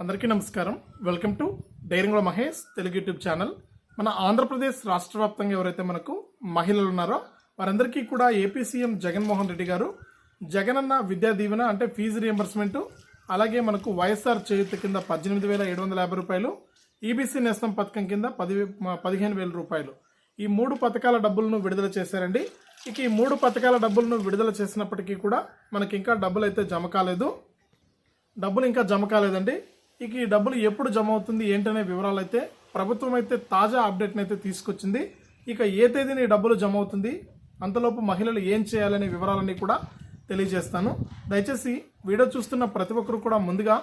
అందరికీ నమస్కారం. Welcome to డైరింగ్లో మహేష్ తెలుగు యూట్యూబ్ ఛానల్. మన ఆంధ్రప్రదేశ్ రాష్ట్ర వ్యాప్తంగా ఎవరైతే మనకు మహిళలు ఉన్నారో వారందరికీ కూడా ఏపీ సీఎం జగన్మోహన్ రెడ్డి గారు జగనన్న విద్యా దీవెన అంటే ఫీజు రియంబర్స్మెంట్ అలాగే మనకు వైఎస్ఆర్ చేయుత కింద పద్దెనిమిది వేల ఏడు వందల యాభై రూపాయలు ఈబీసీ నేస్తం పథకం కింద పది పదిహేను వేల రూపాయలు. ఈ మూడు పథకాల డబ్బులను విడుదల చేశారండి. ఇక ఈ మూడు పథకాల డబ్బులను విడుదల చేసినప్పటికీ కూడా మనకి ఇంకా డబ్బులు అయితే జమ కాలేదు. డబ్బులు ఇంకా జమ కాలేదండి. ఇక ఈ డబ్బులు ఎప్పుడు జమ అవుతుంది ఏంటనే వివరాలు అయితే ప్రభుత్వం అయితే తాజా అప్డేట్ని అయితే తీసుకొచ్చింది. ఇక ఏ తేదీని డబ్బులు జమ అవుతుంది అంతలోపు మహిళలు ఏం చేయాలనే వివరాలన్నీ కూడా తెలియజేస్తాను. దయచేసి వీడియో చూస్తున్న ప్రతి ఒక్కరు కూడా ముందుగా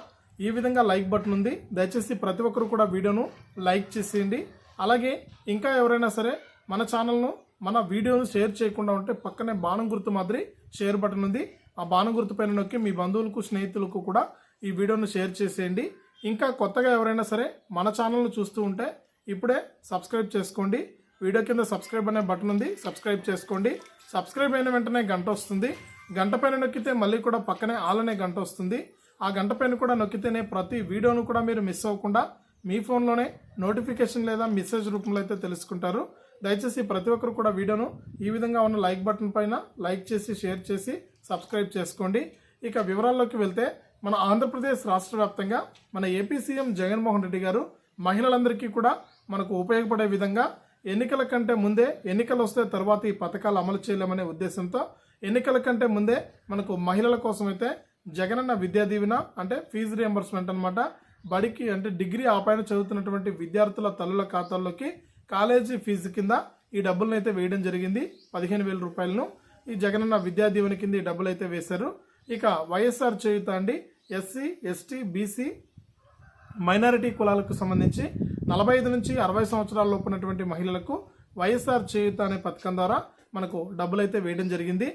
ఈ విధంగా లైక్ బటన్ ఉంది. దయచేసి ప్రతి ఒక్కరు కూడా వీడియోను లైక్ చేసేయండి. అలాగే ఇంకా ఎవరైనా సరే మన ఛానల్ను మన వీడియోను షేర్ చేయకుండా ఉంటే పక్కనే బాణం గుర్తు మాదిరి షేర్ బటన్ ఉంది. ఆ బాణం గుర్తు పైన నొక్కి మీ బంధువులకు స్నేహితులకు కూడా ఈ వీడియోను షేర్ చేసేయండి. ఇంకా కొత్తగా ఎవరైనా సరే మన ఛానల్ను చూస్తూ ఉంటే ఇప్పుడే సబ్స్క్రైబ్ చేసుకోండి. వీడియో కింద సబ్స్క్రైబ్ అనే బటన్ ఉంది. సబ్స్క్రైబ్ చేసుకోండి. సబ్స్క్రైబ్ అయిన వెంటనే గంట వస్తుంది. గంట పైన నొక్కితే మళ్ళీ కూడా పక్కనే ఆల్ అనే గంట వస్తుంది. ఆ గంట పైన కూడా నొక్కితేనే ప్రతి వీడియోను కూడా మీరు మిస్ అవ్వకుండా మీ ఫోన్లోనే నోటిఫికేషన్ లేదా మెసేజ్ రూపంలో అయితే తెలుసుకుంటారు. దయచేసి ప్రతి ఒక్కరు కూడా వీడియోను ఈ విధంగా ఉన్న లైక్ బటన్ పైన లైక్ చేసి షేర్ చేసి సబ్స్క్రైబ్ చేసుకోండి. ఇక వివరాల్లోకి వెళ్తే మన ఆంధ్రప్రదేశ్ రాష్ట్ర వ్యాప్తంగా మన ఏపీ సీఎం జగన్మోహన్ రెడ్డి గారు మహిళలందరికీ కూడా మనకు ఉపయోగపడే విధంగా ఎన్నికల కంటే ముందే ఎన్నికలు వస్తే తర్వాత ఈ పథకాలు అమలు చేయలేమనే ఉద్దేశంతో ఎన్నికల కంటే ముందే మనకు మహిళల కోసం అయితే జగనన్న విద్యా దీవెన అంటే ఫీజు రియంబర్స్మెంట్ అనమాట బడికి అంటే డిగ్రీ ఆపైన చదువుతున్నటువంటి విద్యార్థుల తల్లుల ఖాతాల్లోకి కాలేజీ ఫీజు కింద ఈ డబ్బులను అయితే వేయడం జరిగింది. పదిహేను వేల రూపాయలను ఈ జగనన్న విద్యా దీవెన కింద ఈ డబ్బులు అయితే వేశారు. ఇక వైఎస్ఆర్ చేయుత అండి. ఎస్సీ ఎస్టీ బీసీ మైనారిటీ కులాలకు సంబంధించి నలభై ఐదు నుంచి అరవై సంవత్సరాల ఉన్నటువంటి మహిళలకు వైఎస్ఆర్ చేయుత అనే పథకం ద్వారా మనకు డబ్బులు అయితే వేయడం జరిగింది.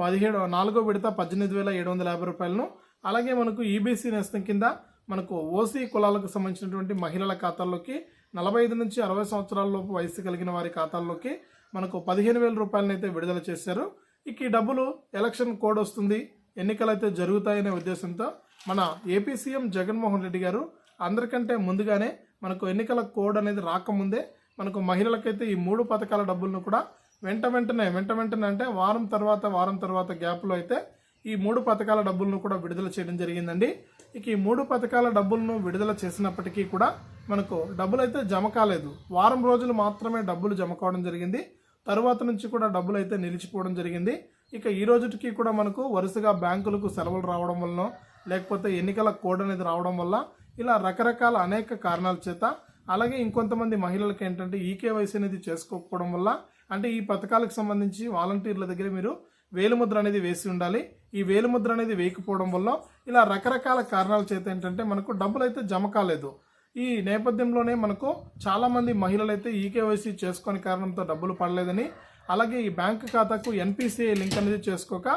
పదిహేడు నాలుగో విడత పద్దెనిమిది వేల ఏడు వందల యాభై రూపాయలను. అలాగే మనకు ఈబీసీ నేస్తం కింద మనకు ఓసీ కులాలకు సంబంధించినటువంటి మహిళల ఖాతాల్లోకి నలభై ఐదు నుంచి అరవై సంవత్సరాలలోపు వయసు కలిగిన వారి ఖాతాల్లోకి మనకు పదిహేను వేల రూపాయలను అయితే విడుదల చేశారు. ఇక ఈ డబ్బులు ఎలక్షన్ కోడ్ వస్తుంది. ఎన్నికలు అయితే జరుగుతాయనే ఉద్దేశంతో మన ఏపీ సీఎం జగన్మోహన్ రెడ్డి గారు అందరికంటే ముందుగానే మనకు ఎన్నికల కోడ్ అనేది రాకముందే మనకు మహిళలకైతే ఈ మూడు పథకాల డబ్బులను కూడా వెంట వెంటనే వెంట వెంటనే అంటే వారం తర్వాత వారం తర్వాత గ్యాప్లో అయితే ఈ మూడు పథకాల డబ్బులను కూడా విడుదల చేయడం జరిగిందండి. ఇక ఈ మూడు పథకాల డబ్బులను విడుదల చేసినప్పటికీ కూడా మనకు డబ్బులు అయితే జమ కాలేదు. వారం రోజులు మాత్రమే డబ్బులు జమ కావడం జరిగింది. తరువాత నుంచి కూడా డబ్బులు అయితే నిలిచిపోవడం జరిగింది. ఇక ఈ రోజుకి కూడా మనకు వరుసగా బ్యాంకులకు సెలవులు రావడం వలన లేకపోతే ఎన్నికల కోడ్ అనేది రావడం వల్ల ఇలా రకరకాల అనేక కారణాల చేత అలాగే ఇంకొంతమంది మహిళలకు ఏంటంటే ఈకేవైసీ అనేది చేసుకోకపోవడం వల్ల అంటే ఈ పథకాలకు సంబంధించి వాలంటీర్ల దగ్గర మీరు వేలుముద్ర అనేది వేసి ఉండాలి. ఈ వేలుముద్ర అనేది వేయకపోవడం వల్ల ఇలా రకరకాల కారణాల చేత ఏంటంటే మనకు డబ్బులు అయితే జమ కాలేదు. ఈ నేపథ్యంలోనే మనకు చాలామంది మహిళలు అయితే ఈకేవైసీ చేసుకొని కారణంతో డబ్బులు పడలేదని అలాగే ఈ బ్యాంకు ఖాతాకు ఎన్పిసిఐ లింక్ అనేది చేసుకోక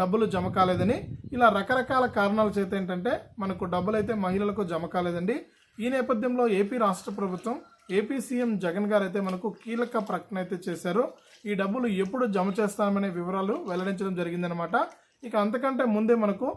డబ్బులు జమ కాలేదని. ఇలా రకరకాల కారణాల చేత ఏంటంటే మనకు డబ్బులు అయితే మహిళలకు జమ కాలేదండి. ఈ నేపథ్యంలో ఏపీ రాష్ట్ర ప్రభుత్వం ఏపీ సీఎం జగన్ గారు అయితే మనకు కీలక ప్రకటన అయితే చేశారు. ఈ డబ్బులు ఎప్పుడు జమ చేస్తామనే వివరాలు వెల్లడించడం జరిగిందనమాట ఇక అంతకంటే ముందే మనకు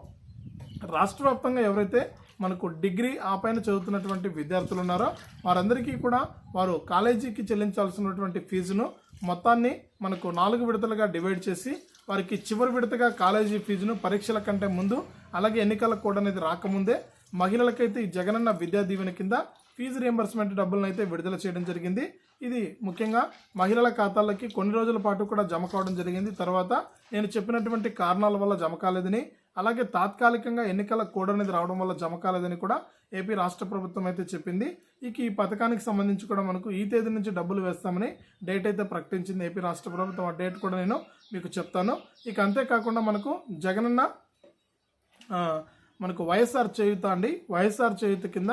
రాష్ట్ర వ్యాప్తంగా ఎవరైతే మనకు డిగ్రీ ఆ పైన చదువుతున్నటువంటి విద్యార్థులు ఉన్నారో వారందరికీ కూడా వారు కాలేజీకి చెల్లించాల్సినటువంటి ఫీజును మొత్తాన్ని మనకు నాలుగు విడతలుగా డివైడ్ చేసి వారికి చివరి విడతగా కాలేజీ ఫీజును పరీక్షల కంటే ముందు అలాగే ఎన్నికల కోడ్ అనేది రాకముందే మహిళలకైతే ఈ జగనన్న విద్యా దీవెన కింద ఫీజు రియంబర్స్మెంట్ డబ్బులను అయితే విడుదల చేయడం జరిగింది. ఇది ముఖ్యంగా మహిళల ఖాతాలకి కొన్ని రోజుల పాటు కూడా జమ కావడం జరిగింది. తర్వాత నేను చెప్పినటువంటి కారణాల వల్ల జమ కాలేదని అలాగే తాత్కాలికంగా ఎన్నికల కోడ్ అనేది రావడం వల్ల జమ కాలేదని కూడా ఏపీ రాష్ట్ర ప్రభుత్వం అయితే చెప్పింది. ఇక ఈ పథకానికి సంబంధించి కూడా మనకు ఈ తేదీ నుంచి డబ్బులు వేస్తామని డేట్ అయితే ప్రకటించింది ఏపీ రాష్ట్ర ప్రభుత్వం. ఆ డేట్ కూడా నేను మీకు చెప్తాను. ఇక అంతేకాకుండా మనకు జగనన్న మనకు వైఎస్ఆర్ చేయుత అండి. వైఎస్ఆర్ చేయుత కింద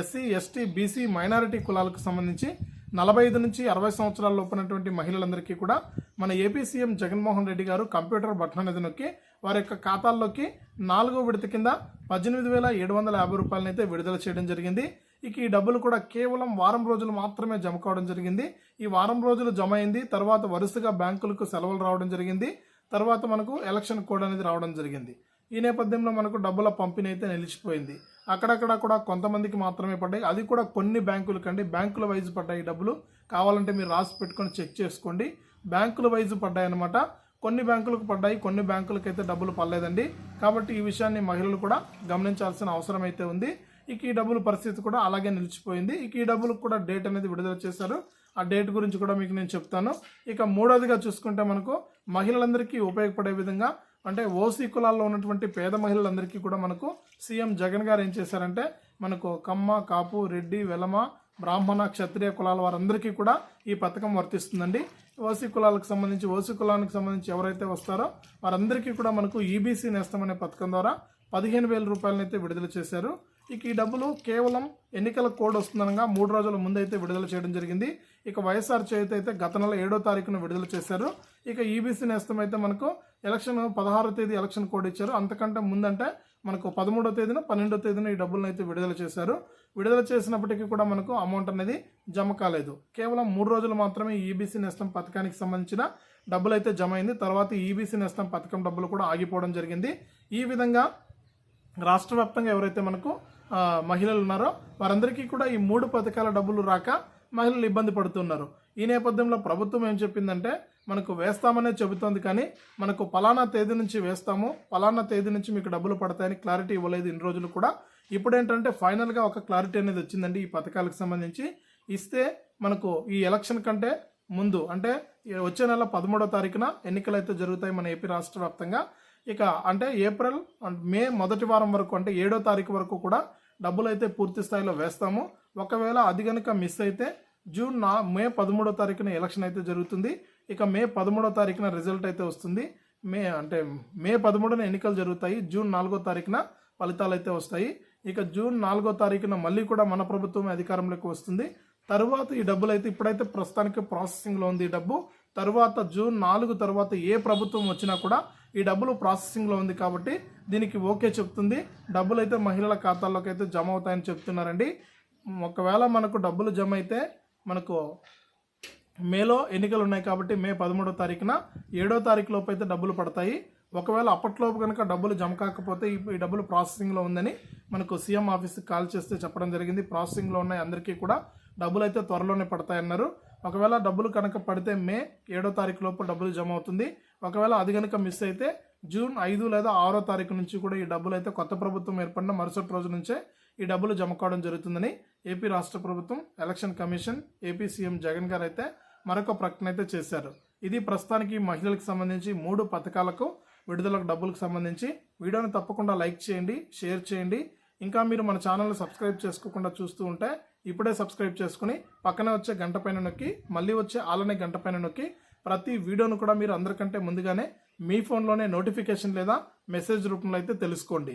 ఎస్సీ ఎస్టీ బీసీ మైనారిటీ కులాలకు సంబంధించి నలభై ఐదు నుంచి అరవై సంవత్సరాల లోపునటువంటి మహిళలందరికీ కూడా మన ఏపీ సీఎం జగన్మోహన్ రెడ్డి గారు కంప్యూటర్ బటన్ అనేది నొక్కి వారి యొక్క ఖాతాల్లోకి నాలుగో విడత కింద పద్దెనిమిది వేల ఏడు వందల యాభై రూపాయలను అయితే విడుదల చేయడం జరిగింది. ఇక ఈ డబ్బులు కూడా కేవలం వారం రోజులు మాత్రమే జమ కావడం జరిగింది. ఈ వారం రోజులు జమ అయింది. తర్వాత వరుసగా బ్యాంకులకు సెలవులు రావడం జరిగింది. తర్వాత మనకు ఎలక్షన్ కోడ్ అనేది రావడం జరిగింది. ఈ నేపథ్యంలో మనకు డబ్బుల పంపిణీ అయితే నిలిచిపోయింది. అక్కడక్కడ కూడా కొంతమందికి మాత్రమే పడ్డాయి. అది కూడా కొన్ని బ్యాంకులకండి బ్యాంకుల వైజ్ పడ్డాయి డబ్బులు. కావాలంటే మీరు రాసి పెట్టుకొని చెక్ చేసుకోండి. బ్యాంకుల వైజ్ పడ్డాయి అనమాట కొన్ని బ్యాంకులకు పడ్డాయి కొన్ని బ్యాంకులకు అయితే డబ్బులు పడలేదండి. కాబట్టి ఈ విషయాన్ని మహిళలు కూడా గమనించాల్సిన అవసరం అయితే ఉంది. ఇక ఈ డబ్బుల పరిస్థితి కూడా అలాగే నిలిచిపోయింది. ఇక ఈ డబ్బులకు కూడా డేట్ అనేది విడుదల చేశారు. ఆ డేట్ గురించి కూడా మీకు నేను చెప్తాను. ఇక మూడోదిగా చూసుకుంటే మనకు మహిళలందరికీ ఉపయోగపడే విధంగా అంటే ఓసీ కులాల్లో ఉన్నటువంటి పేద మహిళలందరికీ కూడా మనకు సీఎం జగన్ గారు ఏం చేశారంటే మనకు కమ్మ కాపు రెడ్డి వెలమ బ్రాహ్మణ క్షత్రియ కులాల వారందరికీ కూడా ఈ పథకం వర్తిస్తుందండి. ఓసీ కులాలకు సంబంధించి ఓసీ కులానికి సంబంధించి ఎవరైతే వస్తారో వారందరికీ కూడా మనకు ఈబీసీ నేస్తం అనే పథకం ద్వారా పదిహేను వేల రూపాయలనైతే విడుదల చేశారు. ఇక ఈ డబ్బులు కేవలం ఎన్నికల కోడ్ వస్తుందనగా మూడు రోజుల ముందైతే విడుదల చేయడం జరిగింది. ఇక వైఎస్ఆర్ చేతి అయితే గత నెల ఏడో తారీఖున విడుదల చేశారు. ఇక ఈబీసీ నేస్తం అయితే మనకు ఎలక్షన్ పదహారో తేదీ ఎలక్షన్ కోడ్ ఇచ్చారు. అంతకంటే ముందంటే మనకు పదమూడో తేదీన పన్నెండో తేదీన ఈ డబ్బులను అయితే విడుదల చేశారు. విడుదల చేసినప్పటికీ కూడా మనకు అమౌంట్ అనేది జమ కాలేదు. కేవలం మూడు రోజులు మాత్రమే ఈబీసీ నేస్తం పథకానికి సంబంధించిన డబ్బులు అయితే జమ అయింది. తర్వాత ఈబీసీ నేస్తం పథకం డబ్బులు కూడా ఆగిపోవడం జరిగింది. ఈ విధంగా రాష్ట్ర వ్యాప్తంగా ఎవరైతే మనకు మహిళలు ఉన్నారో వారందరికీ కూడా ఈ మూడు పథకాల డబ్బులు రాక మహిళలు ఇబ్బంది పడుతున్నారు. ఈ నేపథ్యంలో ప్రభుత్వం ఏం చెప్పిందంటే మనకు వేస్తామనే చెబుతోంది కానీ మనకు పలానా తేదీ నుంచి వేస్తాము పలానా తేదీ నుంచి మీకు డబ్బులు పడతాయని క్లారిటీ ఇవ్వలేదు ఇన్ని రోజులు కూడా. ఇప్పుడు ఏంటంటే ఫైనల్గా ఒక క్లారిటీ అనేది వచ్చిందండి ఈ పథకాలకు సంబంధించి. ఇస్తే మనకు ఈ ఎలక్షన్ కంటే ముందు అంటే వచ్చే నెల పదమూడో తారీఖున ఎన్నికలు అయితే జరుగుతాయి మన ఏపీ రాష్ట్ర వ్యాప్తంగా ఇక అంటే ఏప్రిల్ అండ్ మే మొదటి వారం వరకు అంటే ఏడో తారీఖు వరకు కూడా డబ్బులు అయితే పూర్తి స్థాయిలో వేస్తాము. ఒకవేళ అది కనుక మిస్ అయితే జూన్ నా మే పదమూడో తారీఖున ఎలక్షన్ అయితే జరుగుతుంది. ఇక మే పదమూడో తారీఖున రిజల్ట్ అయితే వస్తుంది. మే అంటే మే పదమూడున ఎన్నికలు జరుగుతాయి. జూన్ నాలుగో తారీఖున ఫలితాలు అయితే వస్తాయి. ఇక జూన్ నాలుగో తారీఖున మళ్ళీ కూడా మన ప్రభుత్వం అధికారంలోకి వస్తుంది. తరువాత ఈ డబ్బులు అయితే ఇప్పుడైతే ప్రస్తుతానికి ప్రాసెసింగ్లో ఉంది ఈ డబ్బు. తరువాత జూన్ నాలుగు తర్వాత ఏ ప్రభుత్వం వచ్చినా కూడా ఈ డబ్బులు ప్రాసెసింగ్లో ఉంది కాబట్టి దీనికి ఓకే చెప్తుంది. డబ్బులు అయితే మహిళల ఖాతాల్లోకి అయితే జమ అవుతాయని చెప్తున్నారండి. ఒకవేళ మనకు డబ్బులు జమ అయితే మనకు మేలో ఎన్నికలు ఉన్నాయి కాబట్టి మే పదమూడో తారీఖున ఏడో తారీఖు లోపు అయితే డబ్బులు పడతాయి. ఒకవేళ అప్పట్లోపు కనుక డబ్బులు జమ కాకపోతే ఈ డబ్బులు ప్రాసెసింగ్లో ఉందని మనకు సీఎం ఆఫీస్కి కాల్ చేస్తే చెప్పడం జరిగింది. ప్రాసెసింగ్లో ఉన్నాయి. అందరికీ కూడా డబ్బులు అయితే త్వరలోనే పడతాయన్నారు. ఒకవేళ డబ్బులు కనుక పడితే మే ఏడో తారీఖు లోపు డబ్బులు జమ అవుతుంది. ఒకవేళ అది కనుక మిస్ అయితే జూన్ ఐదు లేదా ఆరో తారీఖు నుంచి కూడా ఈ డబ్బులు అయితే కొత్త ప్రభుత్వం ఏర్పడిన మరుసటి రోజు నుంచే ఈ డబ్బులు జమ కావడం జరుగుతుందని ఏపీ రాష్ట్ర ప్రభుత్వం election commission AP CM Jagan గారు అయితే మరొక ప్రకటన అయితే చేశారు. ఇది ప్రస్తుతానికి మహిళలకు సంబంధించి మూడు పథకాలకు విడుదలకు డబ్బులకు సంబంధించి. వీడియోని తప్పకుండా లైక్ చేయండి షేర్ చేయండి. ఇంకా మీరు మన ఛానల్ని సబ్స్క్రైబ్ చేసుకోకుండా చూస్తూ ఉంటే ఇప్పుడే సబ్స్క్రైబ్ చేసుకుని పక్కనే వచ్చే గంట పైన నొక్కి మళ్ళీ వచ్చే ఆలనే గంట పైన నొక్కి ప్రతి వీడియోను కూడా మీరు అందరికంటే ముందుగానే మీ ఫోన్లోనే నోటిఫికేషన్ లేదా మెసేజ్ రూపంలో అయితే తెలుసుకోండి.